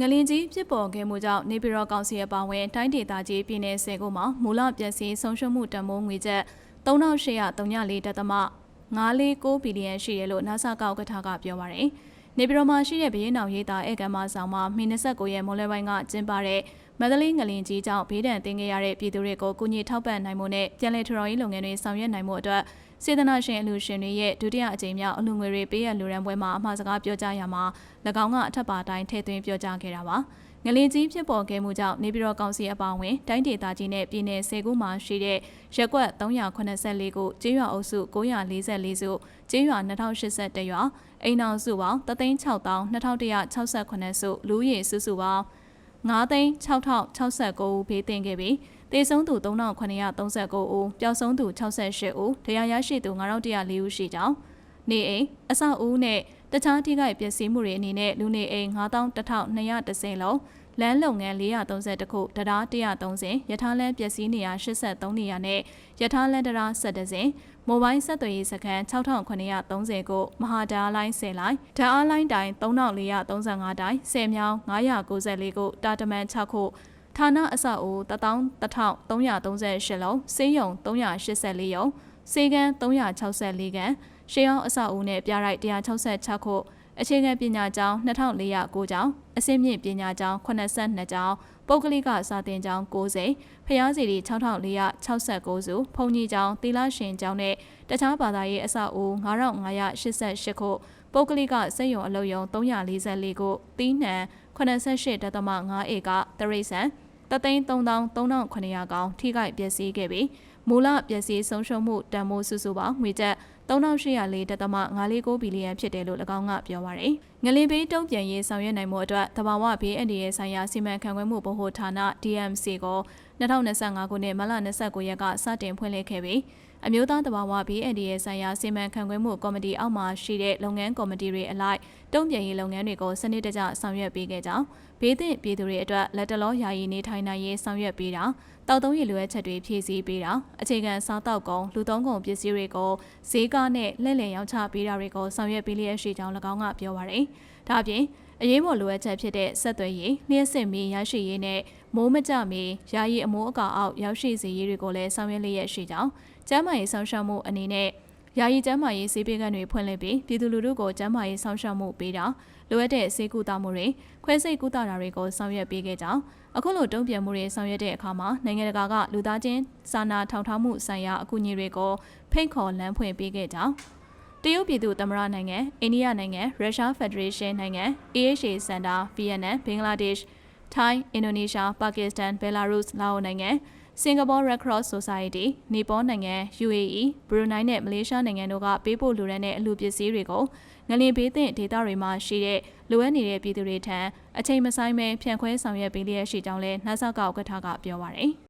ငလင်ကြီးဖြစ်ပေါ်ခဲ့မှုကြောင့်နေပြည်တော်ကောင်စီအပါအဝင်တိုင်းဒေသကြီးပြည်내ဆယ်ခုမှာမူလပျက်စီးဆုံးရှုံးမှုတန်ဖိုးငွေကျပ်3834တက်သမ949ဘီလီယံရှိတယ်လို့ NASA ကောက်ကထားကပြောပါရယ်။ နေပြည်တော်မှာရှိတဲ့ဘရင်နောင်ရေးသားဧကမဆောင်မှာမီ29ရက်မိုးလယ်ပိုင်းကကျင်းပတဲ့မန္တလေးငလင်ကြီးကြောင့်ဘေးဒဏ်တင်ခဲ့ရတဲ့ပြည်သူတွေကိုကုညီထောက်ပံ့နိုင်မှုနဲ့ပြည်내ထရော်ရေးလုပ်ငန်းတွေဆောင်ရွက်နိုင်မှုအတွက်စေတနာရှင်အလူရှင်တွေရဲ့ဒုတိယအကြိမ်မြောက်အလူငွေတွေပေးရလူရန်ပွဲမှာအမှားစကားပြောကြားရမှာ၎င်းကအထက်ပါတိုင်းထည့်သွင်းပြောကြားခဲ့တာပါ ငလင်ကြီးဖြစ်ပေါ်ခဲ့မှုကြောင့်နေပြည်တော်ကောင်စီအပါအဝင်တိုင်းဒေသကြီးနဲ့ပြည်내၁၀ခုမှာရှိတဲ့ရက်ကွက်384ခုကျေးရွာအုပ်စု944စုကျေးရွာ2081ရွာအိမ်အောင်စုပေါင်း36000 2168စုလူဦးရေစုစုပေါင်း9,6069ဦးဘေးသင့်ခဲ့ပြီးတေဆုံးသူ3939ဦးပျောက်ဆုံးသူ68ဦးတရားရရှိသူ9104ဦးရှိကြောင်း နေအိမ်အဆောက်အဦနဲ့တခြားထိခိုက်ပျက်စီးမှုတွေအနေနဲ့လူနေအိမ်9110လုံးလမ်းလုပ်ငန်း432ခုတရား130ရထားလမ်းပျက်စီးနေရာ83နေရာနဲ့ရထားလမ်းတရား17စင်မိုဘိုင်းဆက်သွယ်ရေးစခန်း6930ကိုမဟာဓာတ်လိုင်း10လိုင်းဓာတ်အားလိုင်းတိုင်း3435တိုင်း10မြောင်း994ကိုတာတမန်6ခုဌာနအဆောက်အဦ11338လုံးစေးရုံ384ရုံစေကန်း364ခန်း ရှေးအောင်အဆောက်အဦနဲ့ပြရိုက်166ခုအခြေခံပညာကျောင်း2409ကျောင်းအဆင့်မြင့်ပညာကျောင်း82ကျောင်းပုဂ္ဂလိကစာသင်ကျောင်း90ဖျားစီရီ6469စုဖုန်ကြီးကျောင်းသီလရှင်ကျောင်းနဲ့တခြားဘာသာရေးအဆောက်အဦ9588ခုပုဂ္ဂလိကစက်ရုံအလုပ်ရုံ344ခုတီးနှံ88.5ဧကတရိษံ333,900ကောင်ထိခိုက်ပျက်စီးခဲ့ပြီးမူလပျက်စီးဆုံးရှုံးမှုတန်မိုးစုစုပေါင်းငွေကျပ်3804.549ဘီလီယံဖြစ်တယ်လို့၎င်းကပြောပါရယ်။ငလင်ဘေးတုံ့ပြန်ရေးဆောင်ရွက်နိုင်မှုအတွက်တဘာဝဘေးအန္တရာယ်ဆိုင်ရာစီမံခန့်ခွဲမှုဗဟိုဌာန DMC ကို2025ခုနှစ်မလ29ရက်ကစတင်ဖွင့်လှစ်ခဲ့ပြီးအမျိုးသားတဘာဝဘေးအန္တရာယ်ဆိုင်ရာစီမံခန့်ခွဲမှုကော်မတီအောက်မှာရှိတဲ့လုပ်ငန်းကော်မတီတွေအလိုက်တုံ့ပြန်ရေးလုပ်ငန်းတွေကိုစနစ်တကျဆောင်ရွက်ပေးခဲ့ကြောင်းဘေးသင့်ပြည်သူတွေအတွက်လက်တလောယာယီနေထိုင်နိုင်ရေးဆောင်ရွက်ပေးတာတောက်သုံးရည်လိုအပ်ချက်တွေဖြည့်ဆည်းပေးတာအခြေခံစားတောက်ကုန်လူသုံးကုန်ပစ္စည်းတွေကိုဈေးကားနဲ့လှည့်လည်ရောင်းချပေးတာတွေကိုဆောင်ရွက်ပေးလျက်ရှိကြောင်း၎င်းကပြောပါရယ်ဒါအပြင်အရေးပေါ်လိုအပ်ချက်ဖြစ်တဲ့ဆက်သွယ်ရေးလျှက်စစ်မီရရှိရေးနဲ့မိုးမကြမီယာယီအမိုးအကာအောက်ရောက်ရှိစေရေးတွေကိုလည်းဆောင်ရွက်လျက်ရှိကြောင်းကျန်းမာရေးဆောင်ရှောက်မှုအနေနဲ့ ယာယီကျန်းမာရေးဆေးပေးကမ်းတွေဖွင့်လှစ်ပြီးပြည်သူလူထုကိုကျန်းမာရေးဆောင်ရှောက်မှုပေးတာလိုအပ်တဲ့ဆေးကုသမှုတွေခွဲစိတ်ကုသတာတွေကိုဆောင်ရွက်ပေးခဲ့ကြောင်းအခုလိုတုံ့ပြန်မှုတွေဆောင်ရွက်တဲ့အခါမှာနိုင်ငံတကာကလူသားချင်းစာနာထောက်ထားမှုဆိုင်ရာအကူအညီတွေကိုဖိတ်ခေါ်လမ်းဖွင့်ပေးခဲ့ကြောင်းတရုတ်ပြည်သူသမ္မတနိုင်ငံအိန္ဒိယနိုင်ငံရုရှားဖက်ဒရေးရှင်းနိုင်ငံ AHA စင်တာဗီယက်နမ်ဘင်္ဂလားဒေ့ရှ်ထိုင်းအင်ဒိုနီးရှားပါကစ္စတန်ဘယ်လာရုစ်လာအိုနိုင်ငံ စင်ကာပူ Red Cross Society နေပေါနိုင်ငံ UAE ဘရူနိုင်းနဲ့မလေးရှားနိုင်ငံတို့ကပေးပို့လူရန်တဲ့အလူပစ္စည်းတွေကိုငလင်ဘေးသင့်ဒေသတွေမှာရှိတဲ့လိုအပ်နေတဲ့ပြည်သူတွေထံအချိန်မဆိုင်ပဲဖြန့်ခွဲဆောင်ရွက်ပေးလျက်ရှိကြောင်းလည်းနှဆကောက်ဥက္ကဋ္ဌကပြောပါရယ်